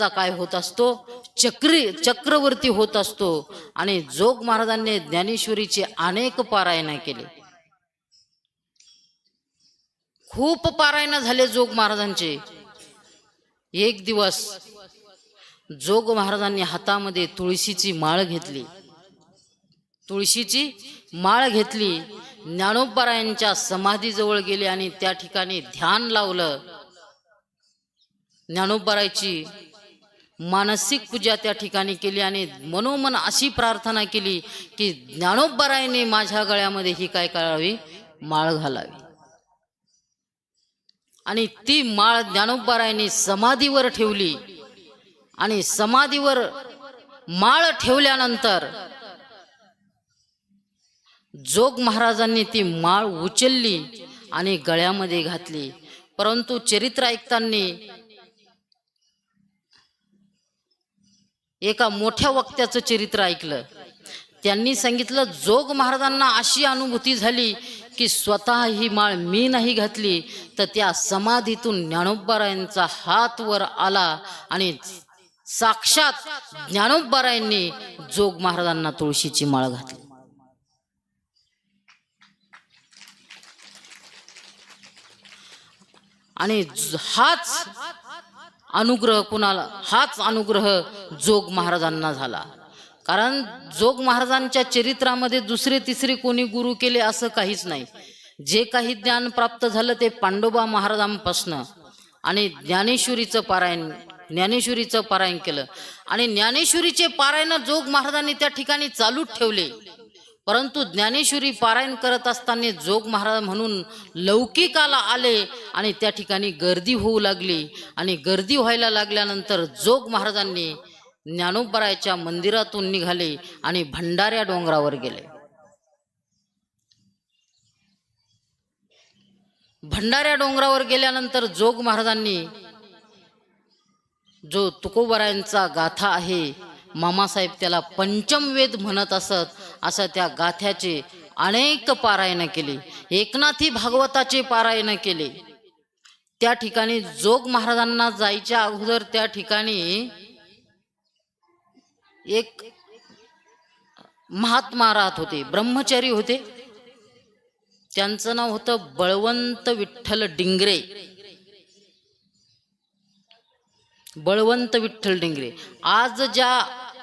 त्याचा काय होत असतो? चक्री चक्रवर्ती होत असतो. आणि जोग महाराजांनी ज्ञानेश्वरीचे अनेक पारायण केले. खूप पारायण झाले जोग महाराजांचे. एक दिवस जोग महाराजांनी हातामध्ये तुळशीची माळ घेतली. तुळशीची माळ घेतली ज्ञानोबरायांच्या समाधीजवळ गेले आणि त्या ठिकाणी ध्यान लावलं. ज्ञानोबरायची मानसिक पूजा त्या ठिकाणी केली आणि मनोमन अशी प्रार्थना केली की ज्ञानोबरायने माझ्या गळ्यामध्ये ही काय करावी? माळ घालावी. आणि ती माळ ज्ञानोबरायने समाधीवर ठेवली. आणि समाधीवर माळ ठेवल्यानंतर जोग महाराजांनी ती माळ उचलली आणि गळ्यामध्ये घातली. परंतु चरित्र ऐकताना एका मोठ्या वक्त्याचं चरित्र ऐकलं. त्यांनी सांगितलं जोग महाराजांना अशी अनुभूती झाली की स्वतः ही माळ मी नाही घातली तर त्या समाधीतून ज्ञानोबारायांचा हात वर आला आणि साक्षात ज्ञानोबारायांनी जोग महाराजांना तुळशीची माळ घातली. आणि हाच अनुग्रह कुणाला? हाच अनुग्रह जोग महाराजांना झाला. कारण जोग महाराजांच्या चरित्रामध्ये दुसरे तिसरे कोणी गुरु केले असं काहीच नाही. जे काही ज्ञान प्राप्त झालं ते पांडोबा महाराजांपासनं. आणि ज्ञानेश्वरीचं पारायण ज्ञानेश्वरीचं पारायण केलं. आणि ज्ञानेश्वरीचे पारायण जोग महाराजांनी त्या ठिकाणी चालूच ठेवले. परंतु ज्ञानेश्वरी पारायण करत असताना जोग महाराज म्हणून लौकिकाला आले आणि त्या ठिकाणी गर्दी होऊ लागली. आणि गर्दी व्हायला लागल्यानंतर जोग महाराजांनी ज्ञानोबरायच्या मंदिरातून निघाले आणि भंडाऱ्या डोंगरावर गेले. भंडाऱ्या डोंगरावर गेल्यानंतर जोग महाराजांनी जो तुकोबरायांचा गाथा आहे मामासाहेब त्याला पंचमवेद म्हणत असत. असं त्या गाथ्याचे अनेक पारायण केले. एकनाथी भागवताचे पारायण केले. त्या ठिकाणी जोग महाराजांना जायच्या अगोदर त्या ठिकाणी एक महात्मा राहत होते ब्रह्मचारी होते. त्यांचं नाव होतं बळवंत विठ्ठल डिंगरे. बळवंत विठ्ठल डिंगरे. आज ज्या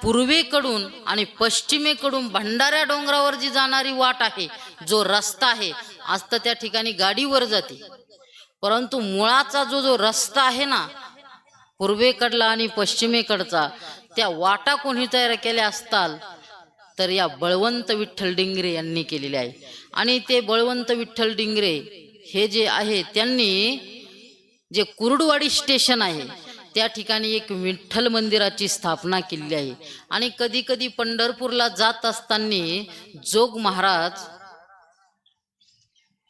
पूर्वेकडून आणि पश्चिमेकडून भंडाऱ्या डोंगरावर जी जाणारी वाट आहे जो रस्ता आहे आज तर त्या ठिकाणी गाडीवर जाते. परंतु मुळाचा जो जो रस्ता आहे ना पूर्वेकडला आणि पश्चिमेकडचा त्या वाटा कोणी तयार केल्या असताल तर या बळवंत विठ्ठल डिंगरे यांनी केलेले आहे. आणि ते बळवंत विठ्ठल डिंगरे हे जे आहे त्यांनी जे कुर्डवाडी स्टेशन आहे त्या ठिकाणी एक विठ्ठल मंदिराची स्थापना केलेली आहे. आणि कधी कधी पंढरपूरला जात असताना जोग महाराज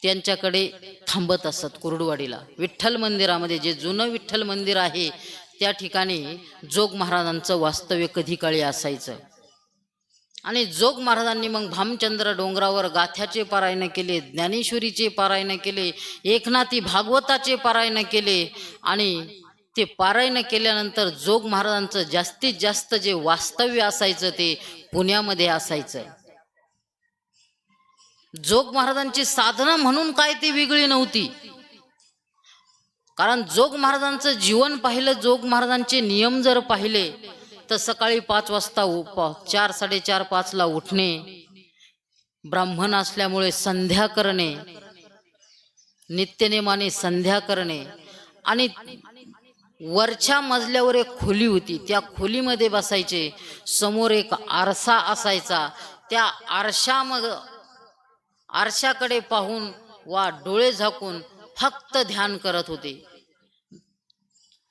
त्यांच्याकडे थांबत असत कुरडवाडीला. विठ्ठल मंदिरामध्ये जे जुनं विठ्ठल मंदिर आहे त्या ठिकाणी जोग महाराजांचं वास्तव्य कधी काळी असायचं. आणि जोग महाराजांनी मग भामचंद्र डोंगरावर गाथ्याचे पारायण केले ज्ञानेश्वरीचे पारायण केले एकनाथी भागवताचे पारायण केले आणि ते पारायण केल्यानंतर जोग महाराजांचं जास्तीत जास्त जे वास्तव्य असायचं ते पुण्यामध्ये असायचं. जोग महाराजांची साधना म्हणून काय ती वेगळी नव्हती. कारण जोग महाराजांचं जीवन पाहिलं जोग महाराजांचे नियम जर पाहिले तर सकाळी पाच वाजता चार साडेचार पाचला उठणे ब्राह्मण असल्यामुळे संध्या करणे नित्यनेमाने संध्या करणे आणि वरच्या मजल्यावर एक खोली होती. त्या खोलीमध्ये बसायचे. समोर एक आरसा असायचा. त्या आरशा मग आरशाकडे पाहून वा डोळे झाकून फक्त ध्यान करत होते.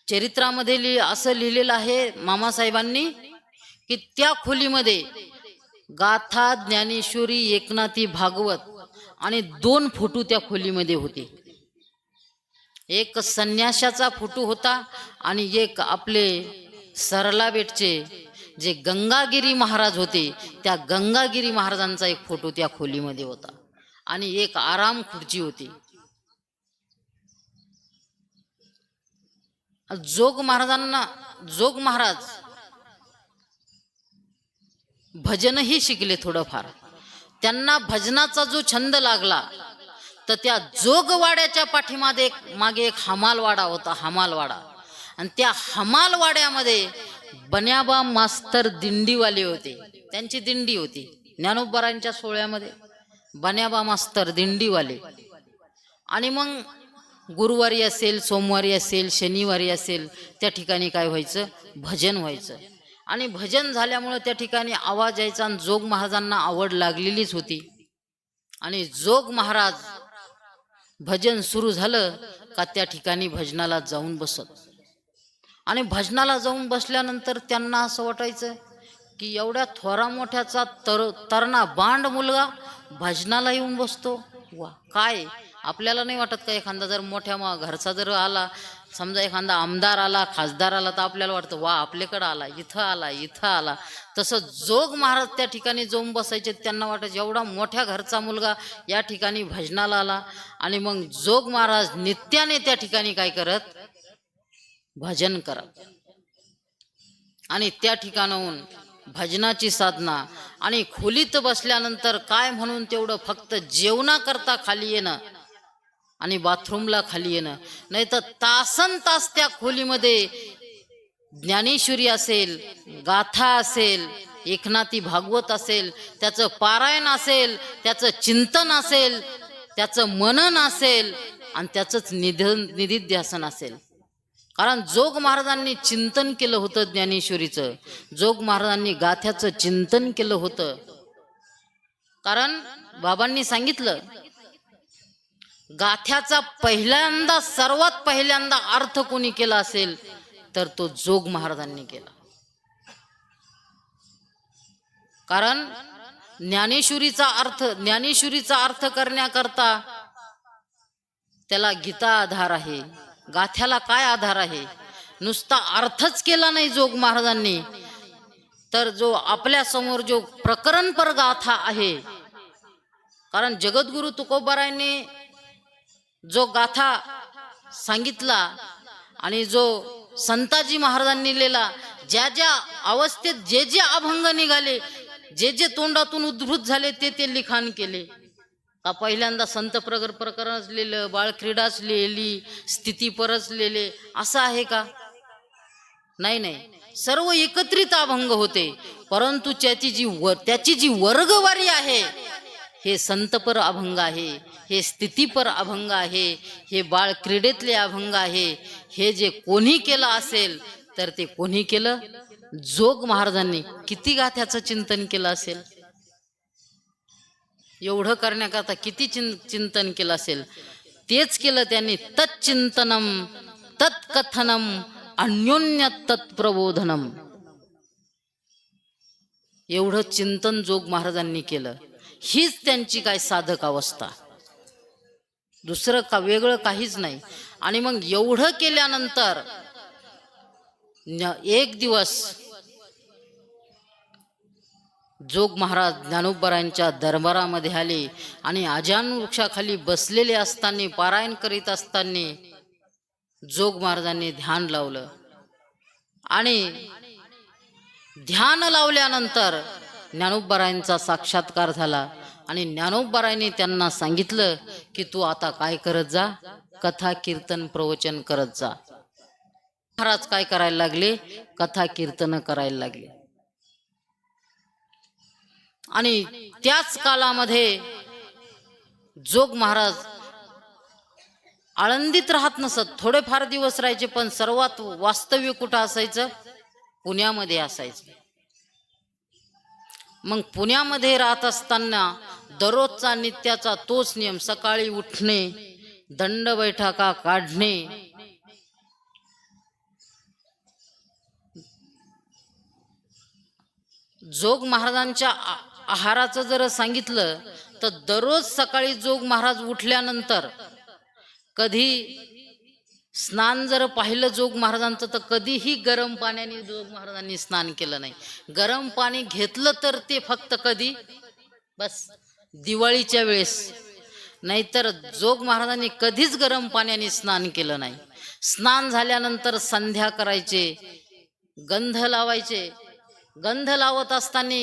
चरित्रामध्ये लि असं लिहिलेलं आहे मामासाहेबांनी की त्या खोलीमध्ये गाथा ज्ञानेश्वरी एकनाथी भागवत आणि दोन फोटो त्या खोलीमध्ये होते. एक संन्याशाचा फोटो होता आणि एक आपले सरला बेटचे जे गंगागिरी महाराज होते त्या गंगागिरी महाराजांचा एक फोटो त्या खोलीमध्ये होता. आणि एक आराम खुर्ची होती. जोग महाराजांना जोग महाराज भजनही शिकले थोडंफार. त्यांना भजनाचा जो छंद लागला तर त्या जोगवाड्याच्या पाठीमागे एक मागे एक हमालवाडा होता हमालवाडा. आणि त्या हमालवाड्यामध्ये बन्याबा मास्तर दिंडीवाले होते. त्यांची दिंडी होती ज्ञानोबरांच्या सोहळ्यामध्ये. बन्याबा मास्तर दिंडीवाले. आणि मग गुरुवारी असेल सोमवारी असेल शनिवारी असेल त्या ठिकाणी काय व्हायचं? भजन व्हायचं. आणि भजन झाल्यामुळं त्या ठिकाणी आवाज यायचा आणि जोग महाराजांना आवड लागलेलीच होती. आणि जोग महाराज भजन सुरू झालं का त्या ठिकाणी भजनाला जाऊन बसत. आणि भजनाला जाऊन बसल्यानंतर त्यांना असं वाटायचं की एवढ्या थोरा मोठ्याचा तर तरणा बांड मुलगा भजनाला येऊन बसतो. वा काय? आपल्याला नाही वाटत का एखादा जर मोठ्या घरचा जर आला समजा एखादा आमदार आला खासदार आला तर आपल्याला वाटतं वा आपल्याकडं आला इथं आला इथं आला. तसं जोग महाराज त्या ठिकाणी जाऊन बसायचे त्यांना वाटायचं एवढा मोठ्या घरचा मुलगा या ठिकाणी भजनाला आला. आणि मग जोग महाराज नित्याने त्या ठिकाणी काय करत? भजन करत. आणि त्या ठिकाणाहून भजनाची साधना आणि खोलीत बसल्यानंतर काय म्हणून तेवढं फक्त जेवणाकरता खाली येणं आणि बाथरूमला खाली येणं. नाही तर तासन तास त्या खोलीमध्ये ज्ञानेश्वरी असेल गाथा असेल एकनाथी भागवत असेल त्याचं पारायण असेल त्याचं चिंतन असेल त्याचं मनन असेल आणि त्याचंच निधन निधिध्यासन असेल. कारण जोग महाराजांनी चिंतन केलं होतं ज्ञानेश्वरीचं. जोग महाराजांनी गाथ्याचं चिंतन केलं होतं. कारण बाबांनी सांगितलं गाथ्याचा पहिल्यांदा सर्वात पहिल्यांदा अर्थ कोणी केला असेल तर तो जोग महाराजांनी केला. कारण ज्ञानेश्वरीचा अर्थ ज्ञानेश्वरीचा अर्थ करण्याकरता त्याला गीता आधार आहे गाथ्याला काय आधार आहे? नुसता अर्थच केला नाही जोग महाराजांनी. तर जो आपल्यासमोर जो प्रकरणपर गाथा आहे कारण जगद्गुरु तुकोबारायने जो गाथा सांगितला आणि जो संताजी महाराजांनी लिहिला ज्या ज्या अवस्थेत जे जे अभंग निघाले जे जे तोंडातून उद्भूत झाले ते ते लिखाण केले. का पहिल्यांदा संत प्रगर प्रकरणच लिहिलं बाळक्रीडाच लिहिली स्थितीपरच लिहिले असं आहे का? नाही नाही. सर्व एकत्रित अभंग होते परंतु त्याची जी व त्याची जी वर्गवारी आहे हे संतपर अभंग आहे. हे स्थितीपर अभंग आहे हे बाळ क्रीडेतले अभंग आहे हे जे कोणी केलं असेल तर ते कोणी केलं? जोग महाराजांनी किती गाथ्याचं चिंतन केलं असेल? एवढं करण्याकरता किती चिं चिंतन केलं असेल? तेच केलं त्यांनी तत्चिंतनम तत्कथनम अन्योन्य तत्प्रबोधनम. एवढं चिंतन जोग महाराजांनी केलं. हीच त्यांची काय साधक अवस्था. दुसरं का वेगळं काहीच नाही. आणि मग एवढं केल्यानंतर न- एक दिवस जोग महाराज ज्ञानोबरांच्या दरबारामध्ये आले आणि अजान वृक्षाखाली बसलेले असताना पारायण करीत असताना जोग महाराजांनी ध्यान लावलं. आणि ध्यान लावल्यानंतर ज्ञानोबरायांचा साक्षात्कार झाला. आणि ज्ञानोबरायांनी त्यांना सांगितलं की तू आता काय करत जा? कथा कीर्तन प्रवचन करत जा. महाराज काय करायला लागले? कथा कीर्तन करायला लागले. आणि त्याच कालामध्ये जोग महाराज आळंदीत राहत नसत. थोडेफार दिवस राहायचे पण सर्वात वास्तव्य कुठं असायचं? पुण्यामध्ये असायचं. मग पुण्यामध्ये राहत असताना दररोजचा नित्याचा तोच नियम सकाळी उठणे दंड बैठका काढणे. जोग महाराजांच्या आ- आहाराचं जर सांगितलं तर दररोज सकाळी जोग महाराज उठल्यानंतर कधी स्नान जर पाहिलं जोग महाराजांचं तर कधीही गरम पाण्याने जोग महाराजांनी स्नान केलं नाही. गरम पाणी घेतलं तर ते फक्त कधी? बस. दिवाळीच्या वेळेस. नाहीतर जोग महाराजांनी कधीच गरम पाण्याने स्नान केलं नाही. स्नान झाल्यानंतर संध्या करायचे गंध लावायचे. गंध लावत असताना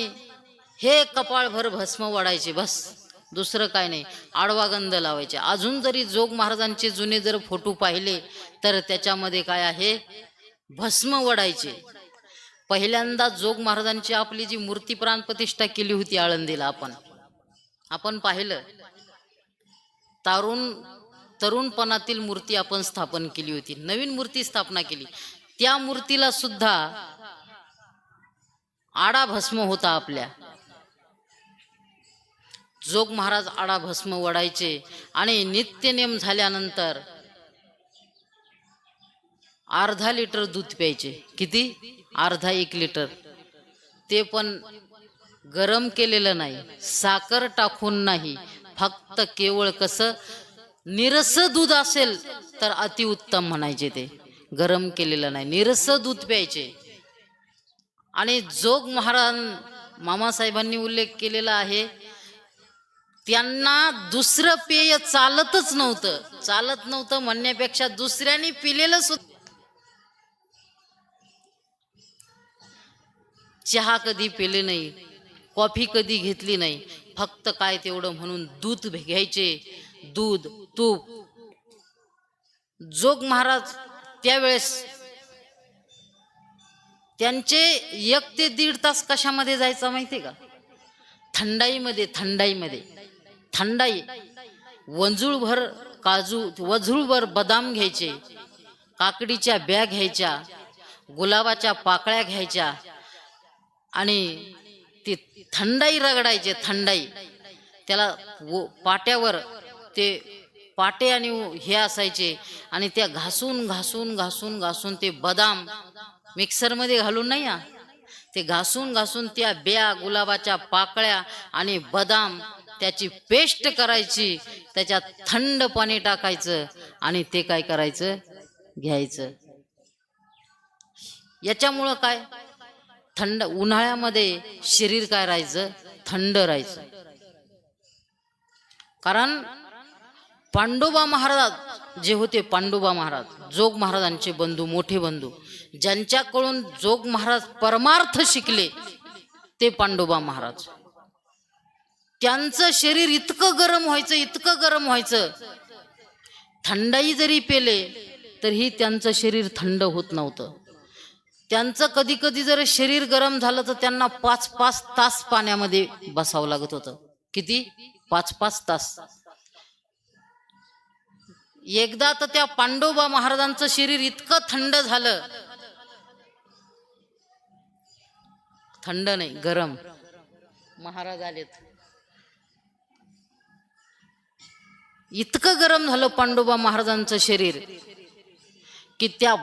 हे कपाळभर भस्म वाढायचे बस. दुसरं काय नाही. आडवा गंध लावायचे. अजून जरी जोग महाराजांचे जुने जर फोटो पाहिले तर त्याच्यामध्ये काय आहे? भस्म वडायचे पहिल्यांदा जोग महाराजांची आपली जी मूर्ती प्राण प्रतिष्ठा केली होती आळंदीला आपण आपण पाहिलं. तारुण तरुणपणातील मूर्ती आपण स्थापन केली होती. नवीन मूर्ती स्थापना केली. त्या मूर्तीला सुद्धा आडा भस्म होता आपल्या. जोग महाराज आडा भस्म वडायचे आणि नित्यनेम झाल्यानंतर अर्धा लिटर दूध प्यायचे. किती? अर्धा एक लिटर. ते पण गरम केलेलं नाही साखर टाकून नाही फक्त केवळ कसं निरस दूध असेल तर अतिउत्तम म्हणायचे ते. गरम केलेलं नाही निरस दूध प्यायचे. आणि जोग महाराज मामासाहेबांनी उल्लेख केलेला आहे त्यांना दुसरं पेय चालतच नव्हतं. चालत नव्हतं म्हणण्यापेक्षा दुसऱ्यांनी पिलेलं सुद्धा चहा कधी पिले नाही. कॉफी कधी घेतली नाही. फक्त काय तेवढं म्हणून दूध घ्यायचे. दूध तूप. जोग महाराज त्यावेळेस त्यांचे एक ते दीड तास कशामध्ये जायचं माहिती का? थंडाईमध्ये थंडाईमध्ये. थंडाई. वंजूळभर काजू वजूळभर बदाम घ्यायचे. काकडीच्या ब्या घ्यायच्या. गुलाबाच्या पाकळ्या घ्यायच्या. आणि ते थंडाई रगडायचे थंडाई. त्याला पाट्यावर ते पाटे आणि हे असायचे आणि त्या घासून घासून घासून घासून ते बदाम मिक्सरमध्ये घालून नाही या ते घासून घासून त्या ब्या गुलाबाच्या पाकळ्या आणि बदाम त्याची पेस्ट करायची त्याच्यात थंड पाणी टाकायचं आणि ते काय करायचं? घ्यायचं. याच्यामुळं काय? थंड उन्हाळ्यामध्ये शरीर काय राहायचं? थंड राहायचं. कारण पांडोबा महाराज जे होते पांडोबा महाराज जोग महाराजांचे बंधू मोठे बंधू ज्यांच्याकडून जोग महाराज परमार्थ शिकले ते पांडोबा महाराज. त्यांचं शरीर इतकं गरम व्हायचं इतकं गरम व्हायचं. थंडाई जरी पेले तरीही त्यांचं शरीर थंड होत नव्हतं. त्यांचं कधी कधी जर शरीर गरम झालं तर त्यांना पाच पाच तास पाण्यामध्ये बसावं लागत होतं. किती? पाच पाच तास. एकदा तर त्या पांडोबा महाराजांचं शरीर इतकं थंड झालं. थंड नाही गरम. महाराज आलेत. इतकं गरम झालं पांडोबा महाराजांचं शरीर की त्या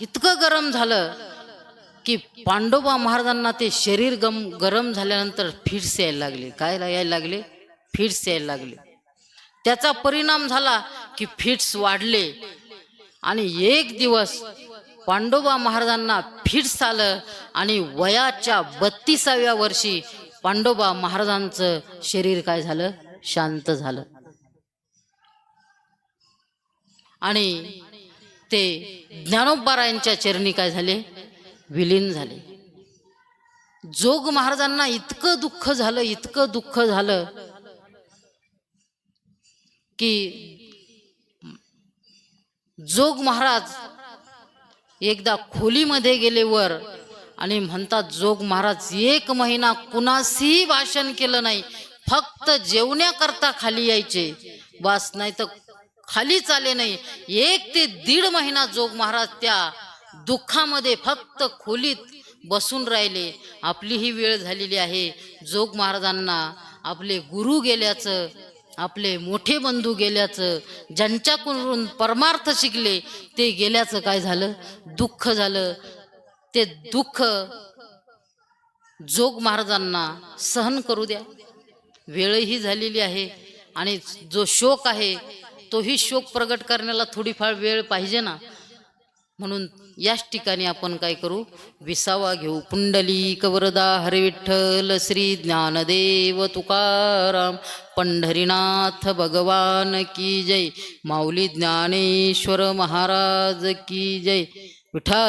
इतकं गरम झालं की पांडोबा महाराजांना ते शरीर गम गरम झाल्यानंतर फिट्स यायला लागले. काय यायला लागले? फिट्स यायला लागले. त्याचा परिणाम झाला की फिट्स वाढले. आणि एक दिवस पांडोबा महाराजांना फिट्स आलं आणि वयाच्या बत्तीसाव्या वर्षी पांडोबा महाराजांचं शरीर काय झालं? शांत झालं. आणि ते ज्ञानोबारायांच्या चरणी काय झाले? विलीन झाले. जोग महाराजांना इतकं दुःख झालं इतकं दुःख झालं की जोग महाराज एकदा खोलीमध्ये गेले वर आणि म्हणतात जोग महाराज एक महिना कुणासही भाषण केलं नाही फक्त जेवण्याकरता खाली यायचे. बस नाही तर खाली चाले नाही. एक ते दीड महिना जोग महाराज त्या दुःखामध्ये फक्त खोलीत बसून राहिले. आपली ही वेळ झालेली आहे. जोग महाराजांना आपले गुरु गेल्याचं आपले मोठे बंधू गेल्याचं ज्यांच्याकडून परमार्थ शिकले ते गेल्याचं काय झालं? दुःख झालं. ते दुःख जोग महाराजांना सहन करू द्या. वेळही झालेली आहे आणि जो शोक आहे तोही शोक प्रगट करण्याला थोडीफार वेळ पाहिजे ना? म्हणून याच ठिकाणी आपण काय करू? विसावा घेऊ. पुंडलिक कवरदा हरे विठ्ठल श्री ज्ञानदेव तुकाराम. पंढरीनाथ भगवान की जय. माऊली ज्ञानेश्वर महाराज की जय. विठ्ठल